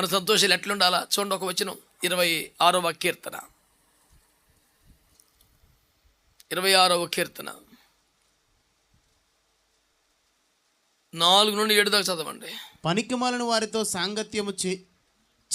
మన సంతోషాలు ఎట్లుండాలా? చూడండి ఒక వచ్చిన ఇరవై ఆరవ కీర్తన. ఇరవై ఆరవ కీర్తన. నాలుగు నుండి ఏడు దాకా చదవండి. పనికిమాలిన వారితో సాంగత్యము చే-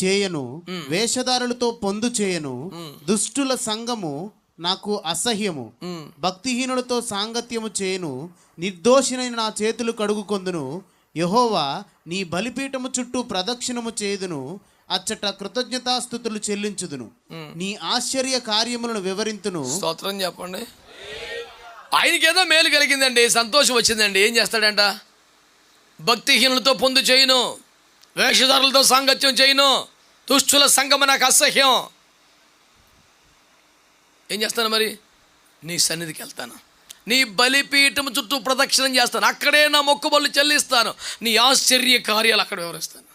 చేయను వేషధారులతో పొందు చేయను దుష్టుల సంగము నాకు అసహ్యము. భక్తిహీనులతో సాంగత్యము చేయను నిర్దోషినైన నా చేతులు కడుగుకొందును యహోవా నీ బలిపీఠము చుట్టూ ప్రదక్షిణము చేయుదును అచ్చట కృతజ్ఞతాస్థుతులు చెల్లించుదును. నీ ఆశ్చర్య కార్యములను వివరింతును. స్తోత్రం చెప్పండి. ఆయనకేదో మేలు కలిగిందండి సంతోషం వచ్చిందండి. ఏం చేస్తాడంట? భక్తిహీనులతో పొందు చేయను వేషధారులతో సాంగత్యం చేయను దుష్టుల సంగమ నాకు అసహ్యం. ఏం చేస్తాను మరి? నీ సన్నిధికి వెళ్తాను. నీ బలిపీఠం చుట్టూ ప్రదక్షిణం చేస్తాను. అక్కడే నా మొక్కుబళ్ళు చెల్లిస్తాను. నీ ఆశ్చర్య కార్యాలు అక్కడ వివరిస్తాను.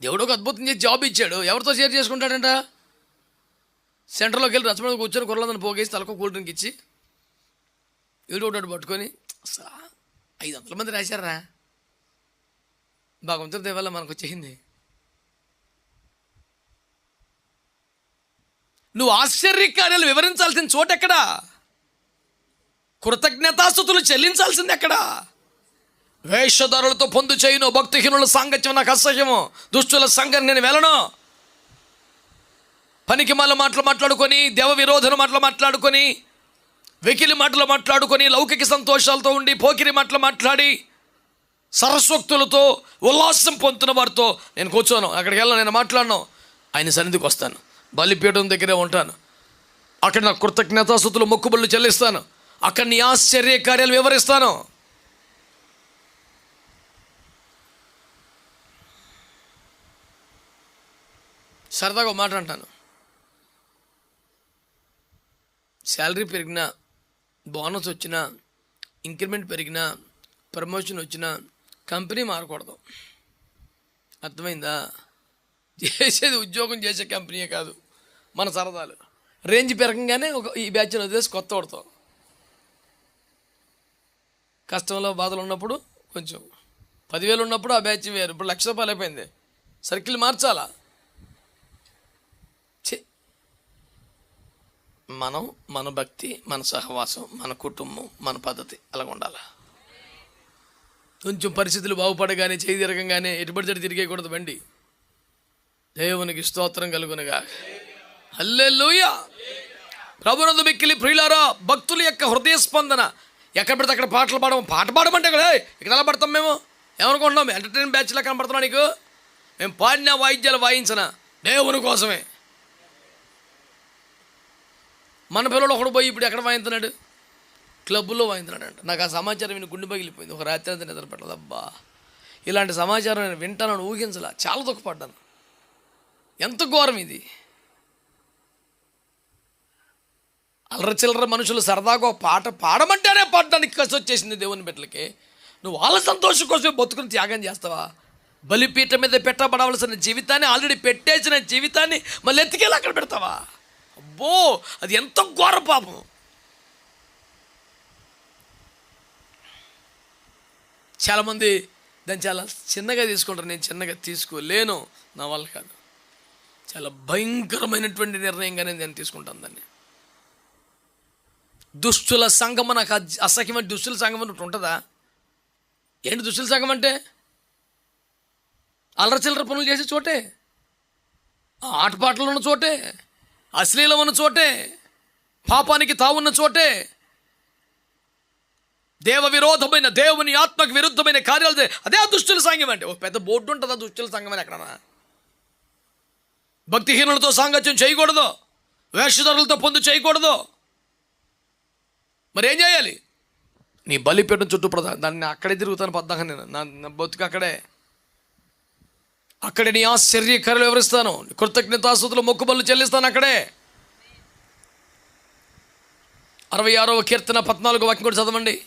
దేవుడు ఒక అద్భుతం చేసి జాబ్ ఇచ్చాడు. ఎవరితో షేర్ చేసుకుంటాడంట? సెంటర్లోకి వెళ్ళి రచన కూర్చొని కుర్రలందరిని పోగేసి తలకు కూల్ డ్రింక్ ఇచ్చి వీడు ఒకటి పట్టుకొని "అసలా ఐదు వందల మంది రాశారా? భగవంతుడి దేవల్ల మనకు వచ్చేసింది నువ్వు ఆశ్చర్య కార్యాలు వివరించాల్సిన చోటు ఎక్కడా కృతజ్ఞతాస్థుతులు చెల్లించాల్సింది ఎక్కడ? వేషధారులతో పొందు చేయను భక్తిహీనుల సాంగత్యం నాకు అసహ్యము. దుష్టుల సంఘం నేను వెళ్ళను పనికి మళ్ళ మాటలు మాట్లాడుకొని దేవ విరోధన మాటలు మాట్లాడుకొని వెకిలి మాటలు మాట్లాడుకొని లౌకిక సంతోషాలతో ఉండి పోకిరి మాటలు మాట్లాడి సరస్వక్తులతో ఉల్లాసం పొందుతున్న వారితో నేను కూర్చోను. అక్కడికి వెళ్ళను నేను మాట్లాడను. ఆయన సన్నిధికి వస్తాను. బలిపీఠం దగ్గరే ఉంటాను. అక్కడ నా కృతజ్ఞతాస్థుతులు మొక్కుబళ్ళు చెల్లిస్తాను. అక్కడ నీ ఆశ్చర్య కార్యాలు వివరిస్తాను. సరదాగా ఒక మాట అంటాను. శాలరీ పెరిగినా బోనస్ వచ్చినా ఇంక్రిమెంట్ పెరిగినా ప్రమోషన్ వచ్చినా కంపెనీ మారకూడదు. అర్థమైందా? చేసేది ఉద్యోగం చేసే కంపెనీయే కాదు మన సరదాలు. రేంజ్ పెరగంగానే ఒక ఈ బ్యాచ్ వదిలేసి కొత్త పడతాం కష్టంలో బాధలు ఉన్నప్పుడు కొంచెం పదివేలు ఉన్నప్పుడు ఆ బ్యాచ్ వేరు. ఇప్పుడు లక్ష రూపాయలు అయిపోయింది. సర్కిల్ మార్చాలా? మనం మన భక్తి మన సహవాసం మన కుటుంబం మన పద్ధతి అలాగ ఉండాలి? కొంచెం పరిస్థితులు బాగుపడగానే చేయి తిరగంగానే ఎటుబడి తిరిగేయకూడదు బండి. దేవునికి స్తోత్రం కలుగునగా. హల్లెలూయ! ప్రభునందు మిక్కిలి ప్రియులారా భక్తుల యొక్క హృదయ స్పందన ఎక్కడ పడితే అక్కడ పాటలు పాడము. పాట పాడమంటే కదా ఇక్కడ ఎలా పడతాం మేము? ఏమనుకుంటున్నాం ఎంటర్టైన్ బ్యాచ్లా కనపడుతున్నా నీకు? మేము పాడిన వాయిద్యాలు వాయించిన? దేవుని కోసమే. మన పిల్లలు ఒకడు పోయి ఇప్పుడు ఎక్కడ వాయించున్నాడు క్లబ్బుల్లో వాయించున్నాడు అంట నాకు ఆ సమాచారం విని గుండె పగిలిపోయింది. ఒక రాత్రి అంతా నిద్ర పెట్టదు అబ్బా. ఇలాంటి సమాచారం నేను వింటానని ఊహించలా. చాలా దుఃఖపడ్డాను. ఎంత ఘోరం ఇది. అల్లర చిల్లర మనుషులు సరదాగా పాట పాడమంటేనే పాడడానికి కసి వచ్చేసింది దేవుని బిడ్డలకి. నువ్వు వాళ్ళ సంతోషం కోసం బతుకుని త్యాగం చేస్తావా? బలిపీఠం మీద పెట్టబడవలసిన జీవితాన్ని ఆల్రెడీ పెట్టేసిన జీవితాన్ని మళ్ళీ ఎత్తికెళ్ళి అక్కడ పెడతావా? అబ్బో అది ఎంత ఘోర పాపం. చాలామంది దాన్ని చాలా చిన్నగా తీసుకుంటారు నేను చిన్నగా తీసుకోలేను నా వల్ల కాదు. చాలా భయంకరమైనటువంటి నిర్ణయంగా నేను తీసుకుంటాను దాన్ని. దుష్టుల సంఘం నాకు అసఖ్యమైన అసహ్యమైన దుష్టుల సంఘం అని ఒకటి ఉంటుందా? ఏంటి దుష్టుల సంఘం అంటే? అల్లరచిల్లర పనులు చేసే చోటే ఆటపాటలు ఉన్న చోటే అశ్లీలం ఉన్న చోటే పాపానికి తావున్న చోటే దేవ విరోధమైన దేవుని ఆత్మకు విరుద్ధమైన కార్యాలు అదే ఆ దుష్టుల సంఘం అంటే. ఒక పెద్ద బోర్డు ఉంటుందా దుష్టుల సంఘం అని ఎక్కడన్నా? భక్తిహీనులతో సాంగత్యం చేయకూడదు వేషధరులతో పొందు చేయకూడదు మరి ఏం చేయాలి? నీ బలిపీఠం చుట్టూ ప్రధా దాన్ని అక్కడే తిరుగుతాను పద్దాక నేను. నా బతుకు అక్కడే. అక్కడే నీ ఆశ్చర్యకరలు వివరిస్తాను. కృతజ్ఞతాస్తుతులు మొక్కుబళ్ళు చెల్లిస్తాను అక్కడే. అరవై ఆరవ కీర్తన పద్నాలుగు వాక్యం కూడా చదవండి.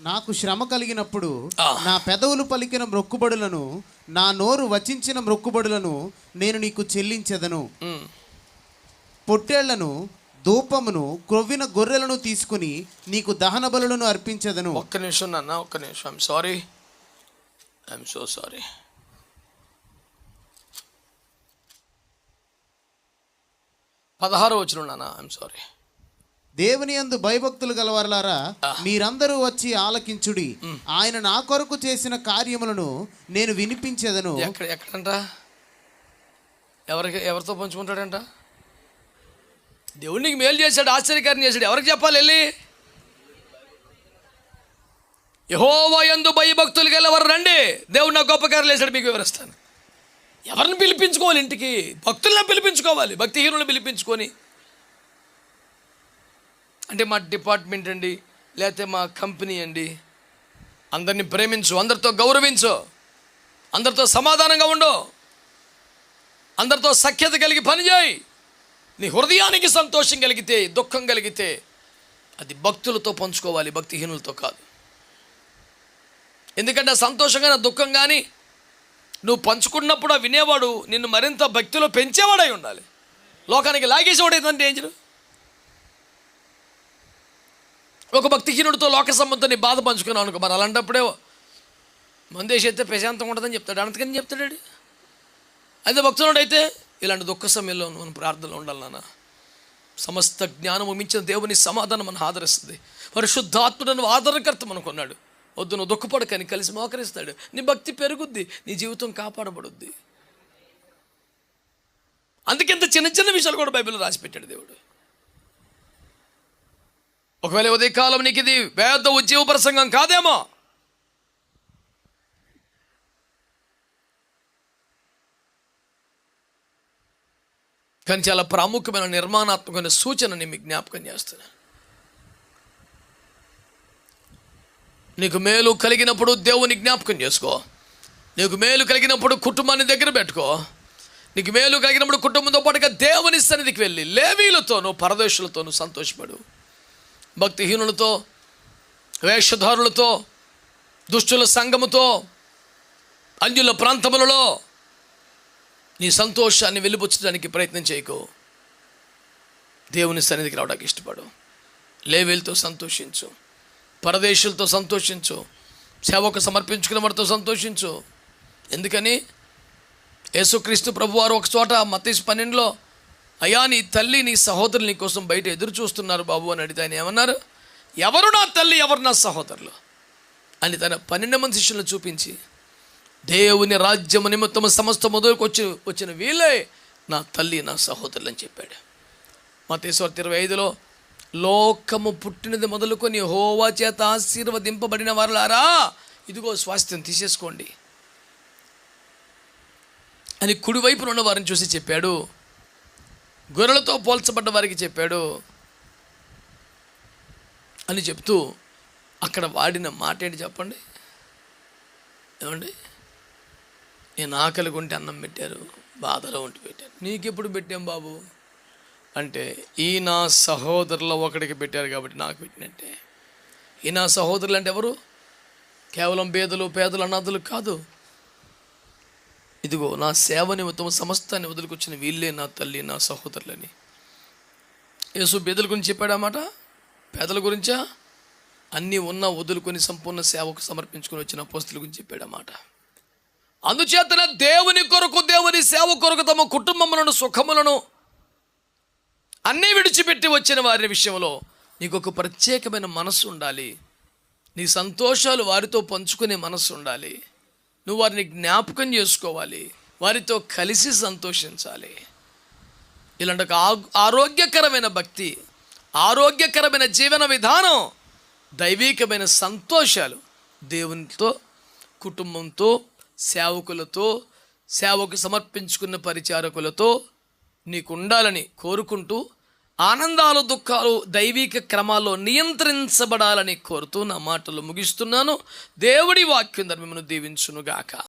నాకు శ్రమ కలిగినప్పుడు. నా పెదవులు పలికిన మ్రొక్కుబడులను నా నోరు వచించిన మ్రొక్కుబడులను నేను నీకు చెల్లించెదను. పొట్టేళ్ళను ధూపమును క్రొవ్విన గొర్రెలను తీసుకుని నీకు దహన బలులను అర్పించదను. ఒక్క నిమిషం నాన్న ఒక్క నిమిషం. సారీ ఐఎమ్ సో సారీ పదహారు వచ్చిన నాన్న ఐఎమ్ సారీ దేవుని యందు భయభక్తులు గలవారులారా. మీరందరూ వచ్చి ఆలకించుడి. ఆయన నా కొరకు చేసిన కార్యములను నేను వినిపించేదను. ఎక్కడ ఎక్కడంట? ఎవరికి ఎవరితో పంచుకుంటాడంట? దేవునికి మేలు చేశాడు ఆశ్చర్యకారం చేశాడు. ఎవరికి చెప్పాలి వెళ్ళి? యహోవా యందు భయభక్తులు గలవారు రండి. దేవుడు నా గొప్ప కార్యాలు వేశాడు మీకు వివరిస్తాను. ఎవరిని పిలిపించుకోవాలి ఇంటికి? భక్తులను పిలిపించుకోవాలి భక్తిహీనులను పిలిపించుకొని. అంటే మా డిపార్ట్మెంట్ అండి లేకపోతే మా కంపెనీ అండి. అందరిని ప్రేమించు అందరితో గౌరవించు. అందరితో సమాధానంగా ఉండు. అందరితో సఖ్యత కలిగి పనిచేయి. నీ హృదయానికి సంతోషం కలిగితే దుఃఖం కలిగితే అది భక్తులతో పంచుకోవాలి భక్తిహీనులతో కాదు. ఎందుకంటే ఆ సంతోషం కానీ దుఃఖం కానీ నువ్వు పంచుకున్నప్పుడు ఆ వినేవాడు నిన్ను మరింత భక్తిలో పెంచేవాడై ఉండాలి. లోకానికి లాగేసేవాడు ఏంటంటే డేంజర్ ఒక భక్తిహీనుడితో లోక సంబంధం నీ బాధ పంచుకున్నావు అనుకో మరి అలాంటప్పుడే మందేసి అయితే ప్రశాంతంగా ఉంటుందని చెప్తాడు. అంతకని చెప్తాడు అదే భక్తుడు అయితే ఇలాంటి దుఃఖ సమయంలో మనం ప్రార్థనలో ఉండాలి నాన్న. సమస్త జ్ఞానము మించిన దేవుని సమాధానం మనం ఆదరిస్తుంది. పరిశుద్ధాత్ముడను ఆదరణకర్త మనకున్నాడు వద్దు నువ్వు దుఃఖపడకని కలిసి మోకరిస్తాడు. నీ భక్తి పెరుగుద్ది నీ జీవితం కాపాడబడుద్ది. అందుకెంత చిన్న చిన్న విషయాలు కూడా బైబిల్లో రాసిపెట్టాడు దేవుడు. ఒకవేళ ఉదయకాలం నీకు ఇది వేద ఉద్యోగ ప్రసంగం కాదేమో? కానీ చాలా ప్రాముఖ్యమైన నిర్మాణాత్మకమైన సూచనని మీకు జ్ఞాపకం చేస్తున్నాను. నీకు మేలు కలిగినప్పుడు దేవుని జ్ఞాపకం చేసుకో. నీకు మేలు కలిగినప్పుడు కుటుంబాన్ని దగ్గర పెట్టుకో. నీకు మేలు కలిగినప్పుడు కుటుంబంతో పాటుగా దేవుని సన్నిధికి వెళ్ళి లేవీలతోనూ పరదేశులతోనూ సంతోషపడు. భక్తిహీనులతో వేషధారులతో దుష్టుల సంఘముతో అన్యుల ప్రాంతములలో నీ సంతోషాన్ని వెలిపుచ్చడానికి ప్రయత్నం చేయకు. దేవుని సన్నిధికి రావడానికి ఇష్టపడు. లేవేలతో సంతోషించు. పరదేశులతో సంతోషించు. సేవకు సమర్పించుకున్న వారితో సంతోషించు. ఎందుకని? యేసుక్రీస్తు ప్రభువారు ఒక చోట మతీస్ పన్నెండులో అయ్యా నీ తల్లి నీ సహోదరులు నీ కోసం బయట ఎదురు చూస్తున్నారు బాబు అని అడిగితే ఆయన ఏమన్నారు? ఎవరు నా తల్లి ఎవరు నా సహోదరులు? అని తన పన్నెండు మంది శిష్యులను చూపించి దేవుని రాజ్యము నిమిత్తము సమస్త మొదలుకు వచ్చి వచ్చిన వీళ్ళే నా తల్లి నా సహోదరులు అని చెప్పాడు. మతేశ్వర ఇరవై ఐదులో లోకము పుట్టినది మొదలుకొని హోవా చేత ఆశీర్వదింపబడిన వారులారా ఇదిగో స్వాస్థ్యం తీసేసుకోండి. అని కుడివైపున ఉన్న వారిని చూసి చెప్పాడు. గొర్రెలతో పోల్చబడ్డ వారికి చెప్పాడు. అని చెప్తూ అక్కడ వాడిన మాట ఏంటి చెప్పండి? ఏమండి? నేను ఆకలి కొంటే అన్నం పెట్టారు బాధలో ఉండి పెట్టారు. నీకెప్పుడు పెట్టాం బాబు? అంటే ఈ నా సహోదరుల ఒకడికి పెట్టారు కాబట్టి నాకు పెట్టినట్టే. ఈ నా సహోదరులు అంటే ఎవరు? కేవలం పేదలు పేదలు అనాథులు కాదు. ఇదిగో నా సేవ నిమిత్తం సమస్తాన్ని వదులుకొచ్చిన వీళ్ళే నా తల్లి నా సహోదరులని. యేసు పేదల గురించి చెప్పాడన్నమాట పేదల గురించా? అన్నీ ఉన్న వదులుకొని సంపూర్ణ సేవకు సమర్పించుకొని వచ్చిన పోస్తుల గురించి చెప్పాడన్నమాట అందుచేతన దేవుని కొరకు దేవుని సేవ కొరకు తమ కుటుంబములను సుఖములను అన్నీ విడిచిపెట్టి వచ్చిన వారి విషయంలో నీకు ఒక ప్రత్యేకమైన మనస్సు ఉండాలి. నీ సంతోషాలు వారితో పంచుకునే మనసు ఉండాలి. నువ్వు వారిని జ్ఞాపకం చేసుకోవాలి. వారితో కలిసి సంతోషించాలి. ఇలాంటి ఒక ఆరోగ్యకరమైన భక్తి ఆరోగ్యకరమైన జీవన విధానం దైవికమైన సంతోషాలు దేవునితో కుటుంబంతో సేవకులతో సేవకు సమర్పించుకున్న పరిచారకులతో నీకు ఉండాలని కోరుకుంటూ ఆనందాలు దుఃఖాలు దైవిక క్రమాల్లో నియంత్రించబడాలని కోరుతూ నా మాటలు ముగిస్తున్నాను. దేవుడి వాక్యం ధర్మమును దీవించునుగాక.